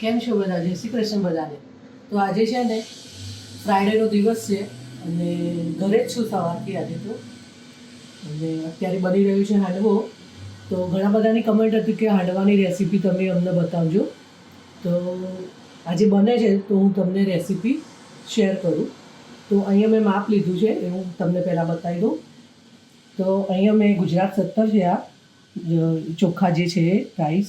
કેમ છો બધા? જય શ્રી કૃષ્ણ બધાને. તો આજે છે ને ફ્રાઈડેનો દિવસ છે અને ઘરે જ છું સવારથી આજે તો. અને અત્યારે બની રહ્યું છે હાંડવો. તો ઘણા બધાની કમેન્ટ હતી કે હાંડવાની રેસીપી તમે અમને બતાવજો. તો આજે બને છે તો હું તમને રેસીપી શેર કરું. તો અહીંયા મેં માપ લીધું છે એ હું તમને પહેલાં બતાવી દઉં. તો અહીંયા મેં ગુજરાત સત્તર છે આ. ચોખ્ખા જે છે રાઈસ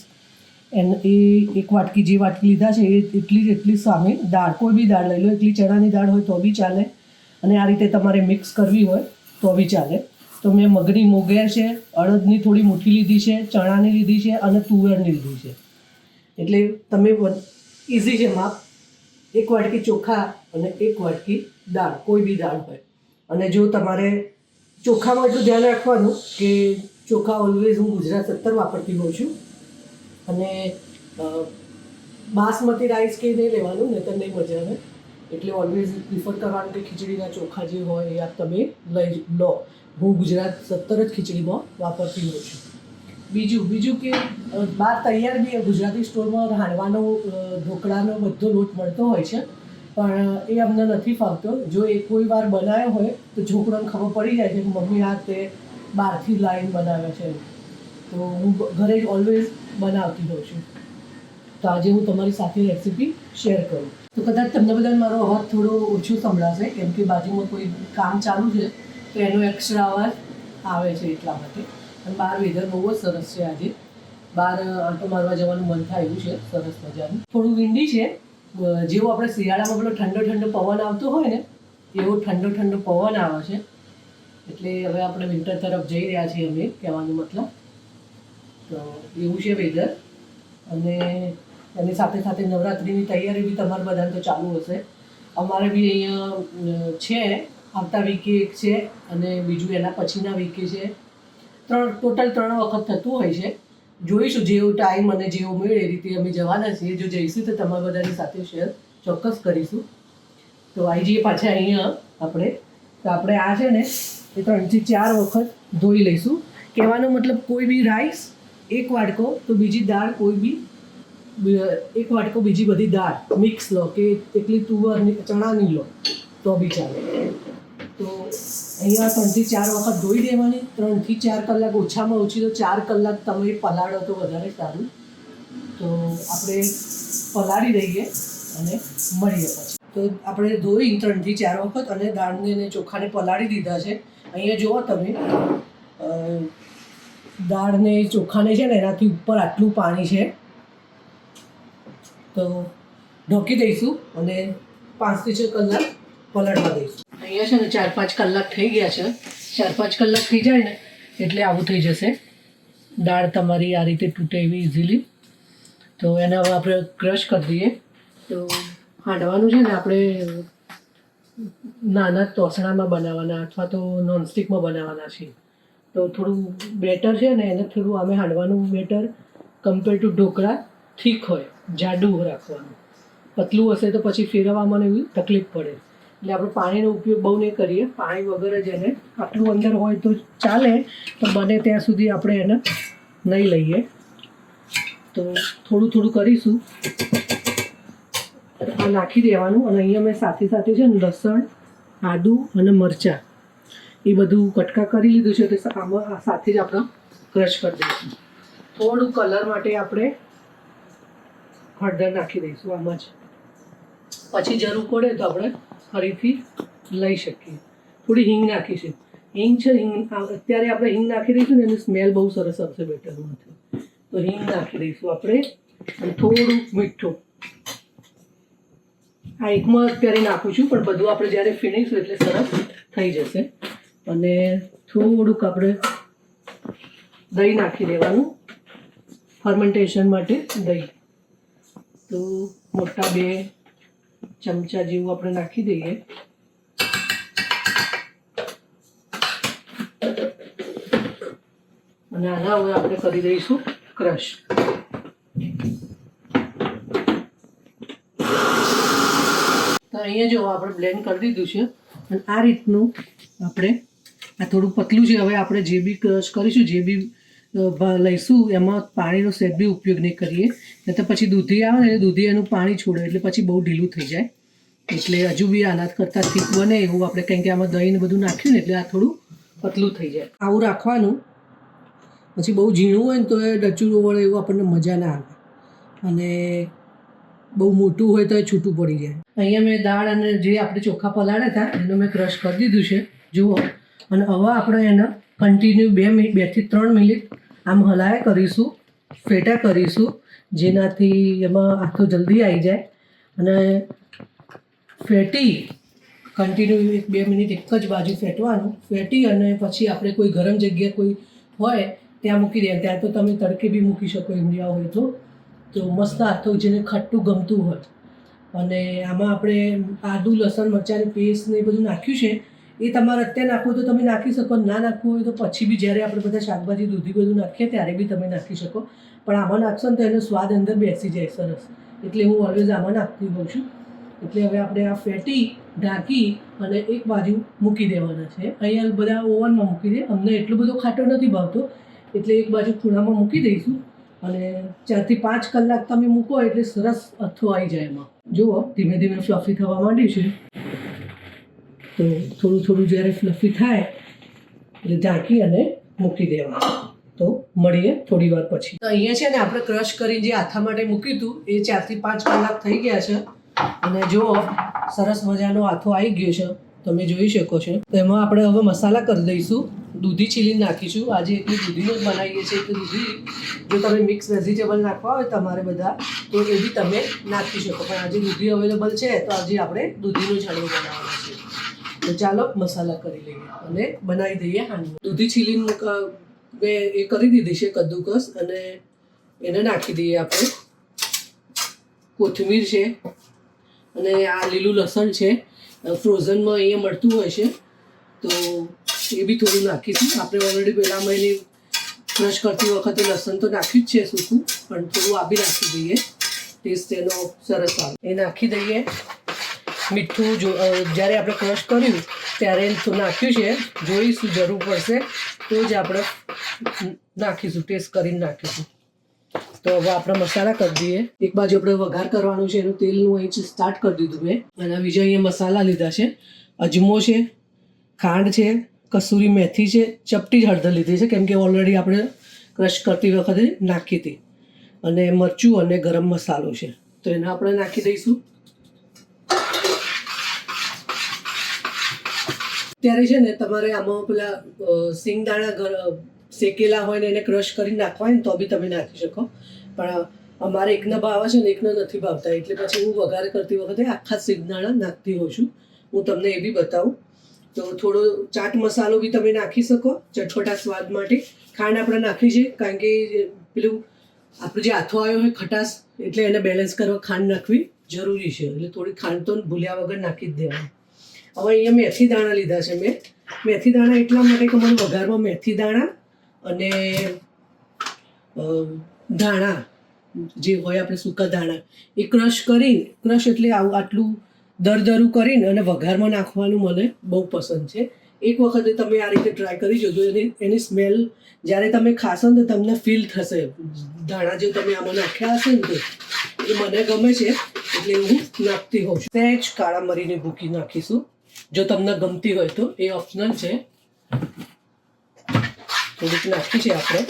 એને એ એક વાટકી જે વાટકી લીધા છે, એ એટલી જ એટલી સામે દાળ, કોઈ બી દાળ લઈ લો એટલી ચણાની દાળ હોય તો બી ચાલે. અને આ રીતે તમારે મિક્સ કરવી હોય તો બી ચાલે. તો મેં મગની મોગેર છે, અડદની થોડી મુઠ્ઠી લીધી છે, ચણાની લીધી છે અને તુવેરની લીધી છે. એટલે તમે ઇઝી છે માપ. એક વાટકી ચોખા અને એક વાટકી દાળ, કોઈ બી દાળ હોય. અને જો તમારે ચોખામાં એટલું ધ્યાન રાખવાનું કે ચોખા ઓલવેઝ હું ગુજરાત સત્તર વાપરતી હોઉં છું. અને બાસમતી રાઈસ કે નહીં લેવાનું નહીં તો નહીં મજા આવે એટલે ઓલવેઝ પ્રિફર કરવાનું કે ખીચડીના ચોખા જે હોય એ તમે લઈ લો. હું ગુજરાત સત્તર જ ખીચડીમાં વાપરતી હોઉં છું. બીજું બીજું કે બહાર તૈયાર બી ગુજરાતી સ્ટોરમાં હાંડવાનો ઢોકળાનો બધો લોટ મળતો હોય છે. પણ એ અમને નથી ફાવતો. જો એ કોઈ વાર બનાવ્યો હોય, તો છોકરાને ખબર પડી જાય છે કે મમ્મી આ તે બહારથી લાઈન બનાવે છે. તો હું ઘરે ઓલવેઝ બનાવતી હોઉં છું. તો આજે હું તમારી સાથે રેસીપી શેર કરું. તો કદાચ તમને બધાને મારો અવાજ થોડો ઓછો સંભળાશે, કેમ કે બાજુમાં કોઈ કામ ચાલુ છે, તો એનો એક્સ્ટ્રા અવાજ આવે છે એટલા માટે. અને બહાર વેધર બહુ જ સરસ છે આજે. બહાર આંટો મારવા જવાનું મન થાય છે, સરસ મજાનું. થોડું વિંડી છે, જેવો આપણે શિયાળામાં પેલો ઠંડો ઠંડો પવન આવતો હોય ને, એવો ઠંડો ઠંડો પવન આવે છે. એટલે હવે આપણે વિન્ટર તરફ જઈ રહ્યા છીએ અમે, કહેવાનો મતલબ. એવું છે વેધર. અને એની સાથે સાથે નવરાત્રિની તૈયારી બી તમારે બધાને તો ચાલુ હશે. અમારે બી અહીંયા છે, આવતા વીકે એક છે અને બીજું એના પછીના વીકે છે. ત્રણ ટોટલ ત્રણ વખત થતું હોય છે. જોઈશું જેવો ટાઈમ અને જેવો મળે એ રીતે અમે જવાના છીએ. જો જઈશું તો તમારા બધાની સાથે શેર ચોક્કસ કરીશું. તો આવી જઈએ પાછા અહીંયા આપણે. તો આપણે આ છે ને, એ ત્રણથી ચાર વખત ધોઈ લઈશું. કહેવાનો મતલબ કોઈ બી રાઈસ એક વાટકો તો બીજી દાળ કોઈ બી એક વાટકો બીજી બધી દાળ મિક્સ લો કે એટલી તુવરની ચણાની લો, તો બી ચાલે. તો અહીંયા ત્રણથી ચાર વખત ધોઈ દેવાની, ત્રણથી ચાર કલાક ઓછામાં ઓછી તો ચાર કલાક તમે પલાળો તો વધારે સારું. તો આપણે પલાળી દઈએ અને મળીએ પછી. તો આપણે ધોઈ ત્રણથી ચાર વખત અને દાળને અને ચોખાને પલાળી દીધા છે. અહીંયા જુઓ તમે દાળને ચોખાને છે ને એનાથી ઉપર આટલું પાણી છે. તો ઢોકી દઈશું અને પાંચથી છ કલાક પલળવા દઈશું. અહીંયા છે ને ચાર પાંચ કલાક થઈ ગયા છે. ચાર પાંચ કલાક થઈ જાય ને એટલે આવું થઈ જશે. દાળ તમારી આ રીતે તૂટે એવી ઇઝીલી તો એને હવે આપણે ક્રશ કરી દઈએ. તો હાંડવાનું છે ને આપણે નાના તોસણામાં બનાવવાના અથવા તો નોનસ્ટિકમાં બનાવવાના છે તો થોડું બેટર છે ને એને થોડું અમે હાંડવાનું batter compare to dhokla thick હોય, જાડું રાખવાનું. પતલું હશે તો પછી ફેરવવામાં એવી તકલીફ પડે. એટલે આપણે પાણીનો ઉપયોગ બહુ નહીં કરીએ, પાણી વગર જ એને આટલું અંદર હોય તો ચાલે, પણ બને ત્યાં સુધી આપણે એને નહીં લઈએ. તો થોડું થોડું કરીશું. નાખી દેવાનું અને અહીંયા મેં સાથે સાથે છે ને લસણ, આદું અને મરચાં એ બધું કટકા કરી લીધું છે, તો આમાં સાથે જ આપણે ક્રશ કરી દઈશું. થોડું કલર માટે આપણે હળદર નાખી દઈશું, આમાં જ. પછી જરૂર પડે તો આપણે ફરીથી લઈ શકીએ. થોડી હિંગ નાખીશું હિંગ છે, હિંગ અત્યારે આપણે હિંગ નાખી દઈશું ને, એની સ્મેલ બહુ સરસ આવશે બેટરમાંથી તો હિંગ નાખી દઈશું આપણે, અને થોડુંક મીઠું. આ એકમાં અત્યારે નાખું છું, પણ બધું આપણે જ્યારે ફીણીશું એટલે સરસ થઈ જશે. અને થોડુંક આપણે દહીં નાખી દેવાનું ફર્મેન્ટેશન માટે દહીં. તો મોટા બે ચમચા જેવું આપણે નાખી દઈએ. અને આના હવે આપણે કરી દઈશું ક્રશ તો અહીંયા જો આપણે બ્લેન્ડ કરી દીધું છે, અને આ રીતનું આપણે આ થોડું પતલું છે, હવે આપણે જે બી ક્રશ કરીશું, જે બી લઈશું, એમાં પાણીનો સેટ બી ઉપયોગ નહીં કરીએ. નહીં તો પછી દૂધી આવે ને દૂધી એનું પાણી છોડે, એટલે પછી બહુ ઢીલું થઈ જાય. એટલે હજુ બી આનાથ કરતાં થીક બને એવું આપણે કંઈક કે આમાં દહીં ને બધું નાખ્યું ને, એટલે આ થોડું પતલું થઈ જાય. આવું રાખવાનું. પછી બહુ ઝીણું હોય ને તો એ ડચું વળે એવું આપણને મજા ના આવે. અને બહુ મોટું હોય તો એ છૂટું પડી જાય. અહીંયા મેં દાળ અને જે આપણે ચોખા પલાળ્યા હતા, એનું મેં ક્રશ કરી દીધું છે. જુઓ. અને હવે આપણે એને કન્ટિન્યુ બે મિનિટ બેથી ત્રણ મિનિટ આમ હલાયા કરીશું, ફેટા કરીશું, જેનાથી એમાં આખું જલ્દી આવી જાય. અને ફેટી કન્ટિન્યુ એક બે મિનિટ એક જ બાજુ ફેટવાનું. ફેટી અને પછી આપણે કોઈ ગરમ જગ્યા કોઈ હોય, ત્યાં મૂકી દે. ત્યાં તો તમે તડકે બી મૂકી શકો ઇન્ડિયા હોય તો. તો મસ્ત હાથો જેને ખટ્ટું ગમતું હોય. અને આમાં આપણે આદુ, લસણ મરચાંની પેસ્ટ ને એ બધું નાખ્યું છે. એ તમારે અત્યારે નાખવું તો તમે નાખી શકો, ના નાખવું હોય તો પછી બી જ્યારે આપણે બધા શાકભાજી, દૂધી બધું નાખીએ ત્યારે બી તમે નાખી શકો. પણ આમાં નાખશો ને તો એનો સ્વાદ અંદર બેસી જાય સરસ. એટલે હું ઓલવેઝ આમાં નાખતી હોઉં છું. એટલે હવે આપણે આ ફેટી, ઢાંકી અને એક બાજુ મૂકી દેવાના છે. અહીંયા બધા ઓવનમાં મૂકી દે. અમને એટલો બધો ખાટો નથી ભાવતો. એટલે એક બાજુ ખૂણામાં મૂકી દઈશું અને ચારથી પાંચ કલાક તમે મૂકો એટલે સરસ અથો આવી જાય એમાં. જુઓ, ધીમે ધીમે ફ્લફી થવા માંડ્યું છે. તો થોડું થોડું જ્યારે ફ્લફી થાય, એટલે ઢાંકી અને મૂકી દેવાનું. તો મળીએ થોડી વાર પછી. અહીંયા છે ને આપણે ક્રશ કરીને જે આથા માટે મૂક્યું હતું, એ ચારથી પાંચ કલાક થઈ ગયા છે. અને જુઓ સરસ મજાનો આથો આવી ગયો છે, તમે જોઈ શકો છો. તો એમાં આપણે હવે મસાલા કરી દઈશું. દૂધી ચીલી નાખીશું. આજે એટલી દૂધીનું જ બનાવીએ છીએ કે દૂધી જો તમે મિક્સ વેજીટેબલ નાખવા હોય તમારે બધા, તો એ બી તમે નાખી શકો. પણ આજે દૂધી અવેલેબલ છે, તો આજે આપણે દૂધીનું જ હળવો બનાવવાનો તો ચાલો મસાલા કરી લઈએ અને બનાવી દઈએ હાંડવો. દૂધી છીલીને મેં એ કરી દીધી છે કદ્દુકસ અને એને નાખી દઈએ આપણે. કોથમીર છે અને આ લીલું લસણ છે. ફ્રોઝનમાં અહીંયા મળતું હોય છે. તો એ બી થોડું નાખીશું આપણે ઓલરેડી પહેલાં એની બ્રશ કરતી વખતે લસણ તો નાખ્યું જ છે સૂકું, પણ થોડું આ બી નાખી દઈએ. ટેસ્ટ એનો સરસ આવે. એ નાખી દઈએ. મીઠું જો જ્યારે આપણે ક્રશ કર્યું, ત્યારે તો નાખ્યું છે. જોઈશું, જરૂર પડશે. તો જ આપણે નાખીશું, ટેસ્ટ કરીને નાખીશું. તો હવે આપણે મસાલા કરી દઈએ. એક બાજુ આપણે વઘાર કરવાનું છે, એનું તેલનું અહીં સ્ટાર્ટ કરી દીધું મેં. અને બીજા અહીંયા મસાલા લીધા છે. અજમો છે, ખાંડ છે, કસૂરી મેથી છે, ચપટી જ હળદર લીધી છે, કેમ કે ઓલરેડી આપણે ક્રશ કરતી વખતે નાખી હતી. અને મરચું અને ગરમ મસાલો છે. તો એને આપણે નાખી દઈશું. ત્યારે છે ને તમારે આમાં પેલા સિંગદાણા શેકેલા હોય ને એને ક્રશ કરી નાખવા હોય ને તો બી તમે નાખી શકો. પણ અમારે એકના ભાવે છે ને એકના નથી ભાવતા. એટલે પછી હું વઘાર કરતી વખતે આખા સિંગદાણા નાખતી હોઉં છું. હું તમને એ બી બતાવું. તો થોડો ચાટ મસાલો બી તમે નાખી શકો ચટપટા સ્વાદ માટે. ખાંડ આપણે નાખી છે, કારણ કે પેલું આપણું જે આથો આવ્યો હોય ખટાશ, એટલે એને બેલેન્સ કરવા ખાંડ નાખવી જરૂરી છે. એટલે થોડી ખાંડ તો ભૂલ્યા વગર નાખી જ દેવાની. હવે અહીંયા મેથી દાણા લીધા છે મેં. મેથી દાણા એટલા માટે કે મને વઘારમાં મેથી દાણા અને દાણા જે હોય આપણે સૂકા દાણા એ ક્રશ કરીને ક્રશ એટલે આવું આટલું દરદરું કરીને અને વઘારમાં નાખવાનું મને બહુ પસંદ છે. એક વખતે તમે આ રીતે ટ્રાય કરી જોજો, એની એની સ્મેલ જ્યારે તમે ખાશો ને તો તમને ફીલ થશે. દાણા જે તમે આમાં નાખ્યા હશે ને એ મને ગમે છે, એટલે હું નાખતી હોઉં સહેજ કાળા મરીને ભૂકી નાખીશું. જો તમને ગમતી હોય તો એ ઓપ્શનલ છે. થોડીક નાખી છે આપણે.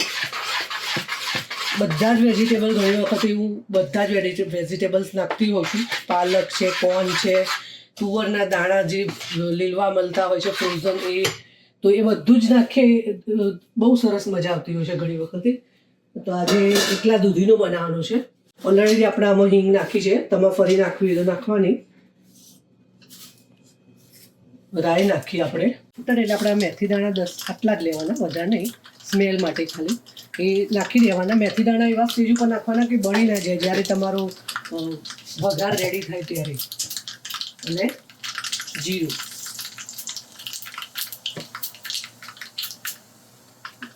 બધા જ વેજીટેબલ ઘણી વખત હું બધા જ વેજીટેબલ્સ નાખતી હોઉં છું. પાલક છે કોર્ન છે, તુવરના દાણા જે લીલવા મળતા હોય છે ફ્રોઝન એ, તો એ બધું જ નાખીએ બહુ સરસ મજા આવતી હોય છે ઘણી વખતે. તો આજે એકલા દૂધીનું બનાવવાનો છે. ઓલરેડી આપણે આમાં હિંગ નાખી છે. તમે ફરી નાખવી તો નાખવાની. રાઈ નાખીએ આપણે. ફૂટર એટલે આપણે મેથી દાણા દસ આટલા જ લેવાના, વધારે નહીં. સ્મેલ માટે ખાલી. એ નાખી દેવાના. મેથી દાણા એવા સ્ટેજ ઉપર નાખવાના કે બળી ના જાય. જ્યારે તમારો વઘાર રેડી થાય ત્યારે. અને જીરું.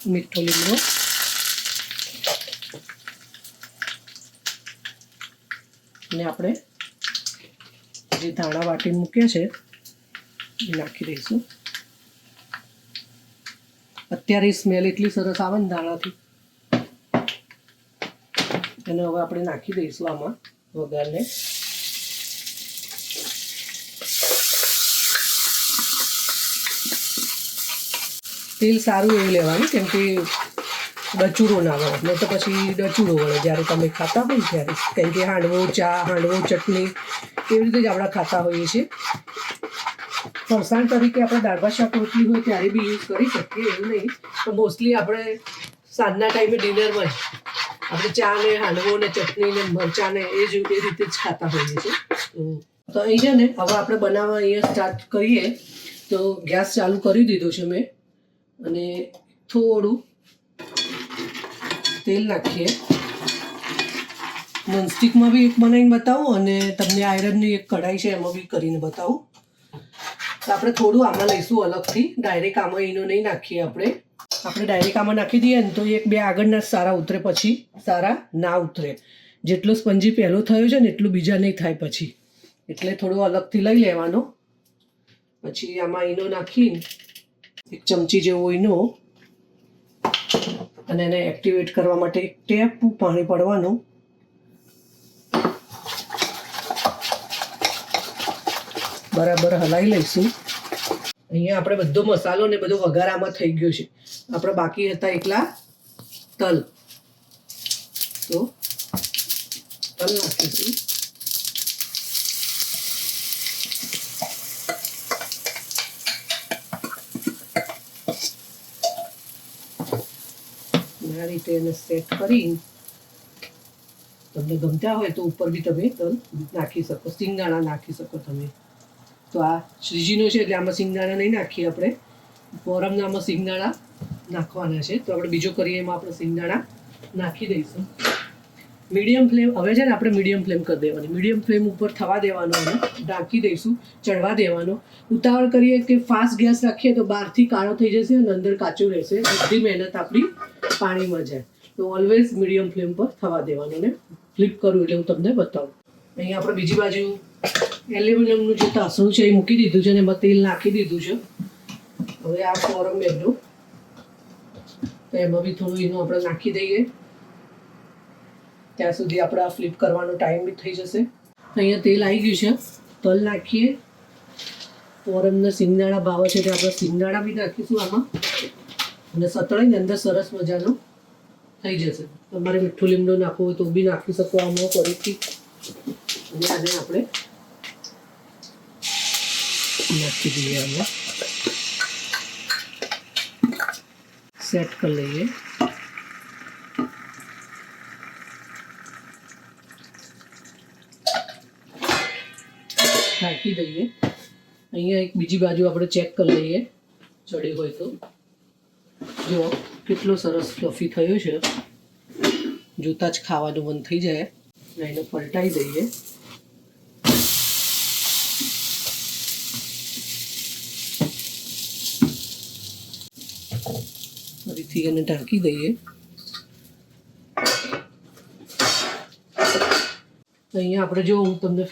મીઠો લીમડો. અને આપણે જે ધાણા વાટી મૂક્યા છે નાખી દઈશું. અત્યારે સ્મેલ એટલી સરસ આવે ને દાણાથી. અને હવે આપણે નાખી દઈશું આમાં વઘારને. તેલ સારું એવું લેવાનું, કેમ કે ડચુડો ના વળે. નહીં તો પછી ડચુડો વળે. જ્યારે તમે ખાતા હોય ત્યારે. કેમ કે હાંડવો, ચા, હાંડવો, ચટણી, એવી રીતે જ આપણે ખાતા હોઈએ છીએ. ફરસાણ તરીકે આપણે દાળ શાક રોટલી હોય ત્યારે બી યુઝ કરી શકીએ, એવું નહીં. પણ મોસ્ટલી આપણે સાંજના ટાઈમે ડિનરમાં જ આપણે ચા ને હાંડવો ને ચટણી ને મરચાં ને એ જ એ રીતે જ ખાતા હોઈએ છીએ. તો- તો અહીં છે ને, હવે આપણે બનાવવા અહીંયા સ્ટાર્ટ કરીએ. તો ગેસ ચાલુ કરી દીધો છે મેં. અને થોડું તેલ નાખીએ. નોનસ્ટિકમાં બી એક બનાવીને બતાવું અને તમને આયરનની એક કઢાઈ છે એમાં બી કરીને બતાવું. તો આપણે થોડું આમાં લઈશું અલગથી. ડાયરેક્ટ આમાં ઈનો નહીં નાખીએ આપણે. આપણે ડાયરેક્ટ આમાં નાખી દઈએ ને તો એક બે આગળના સારા ઉતરે પછી, સારા ના ઉતરે. જેટલો સ્પંજી પહેલો થયો છે ને એટલું બીજા નહીં થાય પછી. એટલે થોડું અલગથી લઈ લેવાનો. પછી આમાં ઈનો નાખીને એક ચમચી જેવો ઈનો અને એને એક્ટિવેટ કરવા માટે એક ટેપ પાણી પડવાનું. બરાબર હલાવી લઈશું. અહીંયા આપણે બધો મસાલો ને બધો વઘારામાં થઈ ગયો છે. આપણે બાકી હતા એકલા તલ. તો તલ નાખીશું. આ રીતે એને સેટ કરી. તમને ગમતા હોય તો ઉપર બી તમે તલ નાખી શકો સિંગાણા નાખી શકો તમે. તો આ શ્રીજીનો છે એટલે આમાં સિંગદાણા નહીં નાખીએ આપણે. ફોરમના આમાં સિંગદાણા નાખવાના છે. તો આપણે બીજો કરીએ એમાં આપણે સિંગદાણા નાખી દઈશું. મીડિયમ ફ્લેમ, હવે છે ને આપણે મીડિયમ ફ્લેમ કરી દેવાની. મીડિયમ ફ્લેમ ઉપર થવા દેવાનો અને ઢાંકી દઈશું ચડવા દેવાનો. ઉતાવળ કરીએ કે ફાસ્ટ ગેસ રાખીએ તો બહારથી કાળો થઈ જશે અને અંદર કાચું રહેશે. બધી મહેનત આપણી પાણીમાં જાય. તો ઓલવેઝ મીડિયમ ફ્લેમ પર થવા દેવાનું ને ફ્લિપ કરું એટલે હું તમને બતાવું. અહીંયા આપણે બીજી બાજુ એલ્યુમિનિયમનું જે તાસણું છે એ મૂકી દીધું છે અને એમાં તેલ નાખી દીધું છે. હવે આ ફોરમ બેગનું તો એમાં બી થોડું એનું આપણે નાખી દઈએ. ત્યાં સુધી આપણે આ ફ્લિપ કરવાનો ટાઈમ બી થઈ જશે. અહીંયા તેલ આવી ગયું છે. તલ નાખીએ. ફોરમના સિંગદાણા ભાવે છે એટલે આપણે સિંગદાણા બી નાખીશું આમાં. અને સતળાઈને અંદર સરસ મજાનો થઈ જશે. તમારે મીઠું લીમડો નાખવો હોય તો બી નાખી શકો, આમાં ફરીથી અને આને આપણે નાખી દઈએ આમાં સેટ કરી લઈએ. નાખી દઈએ. અહીંયા એક બીજી બાજુ આપણે ચેક કરી લઈએ. ચડી હોય તો. જો કેટલો સરસ ફ્લફી થયો છે. જોતાં જ ખાવાનું મન થઈ જાય. એને પલટાઈ દઈએ. ફરીથી એને ઢાંકી દઈએ અહીંયા આપણે જો હું તમને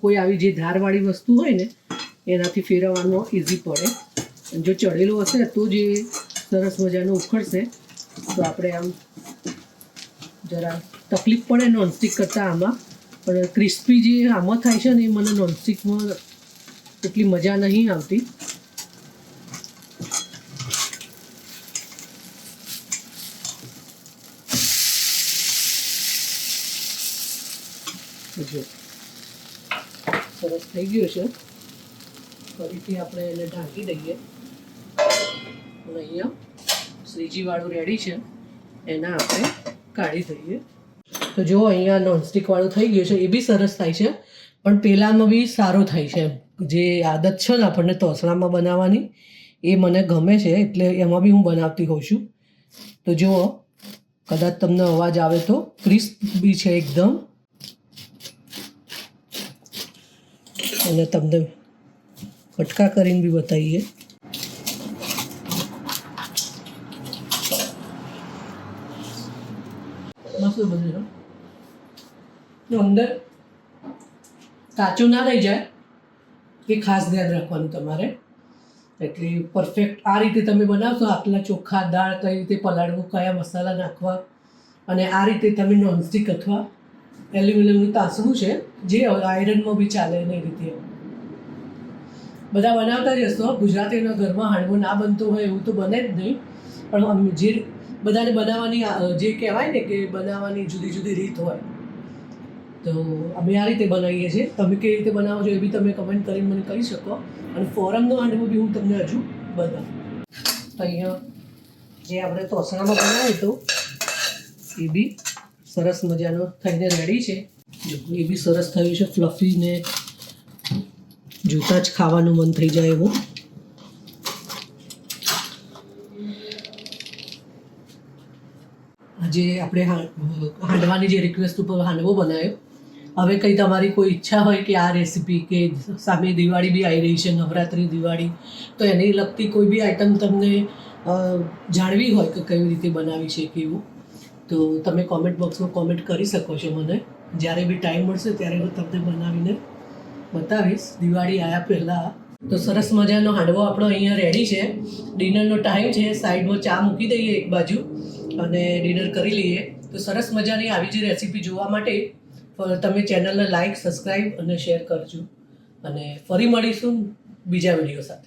કોઈ આવી જે ધારવાળી વસ્તુ હોય ને, એનાથી ફેરવવાનો ઇઝી પડે. જો ચડેલો હશે તો જે સરસ મજાનું ઉખડશે, તો આપણે આમ જરા તકલીફ પડે નોનસ્ટિક કરતાં આમાં. પણ ક્રિસ્પી જે આમાં થાય છે ને, એ મને નોનસ્ટિકમાં એટલી મજા નહીં આવતી. જો સરસ થઈ ગયું છે. ફરીથી આપણે એને ઢાંકી દઈએ. અને અહીંયા શ્રીજીવાળું રેડી છે. એના આપણે કાઢી દઈએ. તો જો અહીંયા નોનસ્ટિકવાળું થઈ ગયું છે, એ બી સરસ થાય છે. પણ પેલામાં બી સારું થાય છે. જે આદત છે ને આપણને તોસણામાં બનાવવાની, એ મને ગમે છે. એટલે એમાં બી હું બનાવતી હોઉં છું. તો જુઓ, કદાચ તમને અવાજ આવે તો ક્રિસ્પ બી છે એકદમ. અને તમને કટકા કરીને બી બતાવીએ. મસ્ત બન્યું અંદર કાચું ના રહી જાય, એ ખાસ ધ્યાન રાખવાનું તમારે. એટલે પરફેક્ટ આ રીતે તમે બનાવશો, આટલા ચોખ્ખા દાળ કઈ રીતે પલાળવું, કયા મસાલા નાખવા, અને આ રીતે તમે નોનસ્ટિક અથવા એલ્યુમિનિયમનું તાસણું છે, જે આયરનમાં બી ચાલે એની રીતે. બધા બનાવતા જ હશો, ગુજરાતીના ઘરમાં હાંડવો ના બનતો હોય એવું તો બને જ નહીં. પણ જે બધાને બનાવવાની જે કહેવાય ને કે બનાવવાની જુદી જુદી રીત હોય, તો અમે આ રીતે બનાવીએ છીએ. તમે કેવી રીતે બનાવો છો એ બી તમે કમેન્ટ કરીને મને કહી શકો. અને ફોરમનો હાંડવો બી હું તમને હજુ બતાવું. તો અહીંયા જે આપણે તોસણામાં બનાવ્યું હતું, એ બી સરસ મજાનો થઈને રેડી છે. એ બી સરસ થયું છે. ફ્લફી ને જોતા જ ખાવાનું મન થઈ જાય એવું. આજે આપણે હાંડવાની જે રિક્વેસ્ટ ઉપર હાંડવો બનાવ્યો. હવે કંઈ તમારી કોઈ ઈચ્છા હોય કે આ રેસીપી કે સામે દિવાળી બી આવી રહી છે, નવરાત્રિ, દિવાળી, તો એને લગતી કોઈ બી આઈટમ તમને જાણવી હોય કે કઈ રીતે બનાવી છે, કેવું? તો તમે કોમેન્ટ બોક્સમાં કોમેન્ટ કરી શકો છો મને. જ્યારે બી ટાઈમ મળશે ત્યારે હું તમને બનાવીને બતાવીશ. દિવાળી આવ્યા પહેલાં. તો સરસ મજાનો હાંડવો આપણો અહીંયા રેડી છે. ડિનરનો ટાઈમ છે. સાઈડમાં ચા મૂકી દઈએ એક બાજુ અને ડિનર કરી લઈએ. તો સરસ મજાની આવી જ રેસીપી જોવા માટે તમે ચેનલને લાઈક સબસ્ક્રાઈબ અને શેર કરજો. અને ફરી મળીશું બીજા વીડિયો સાથે.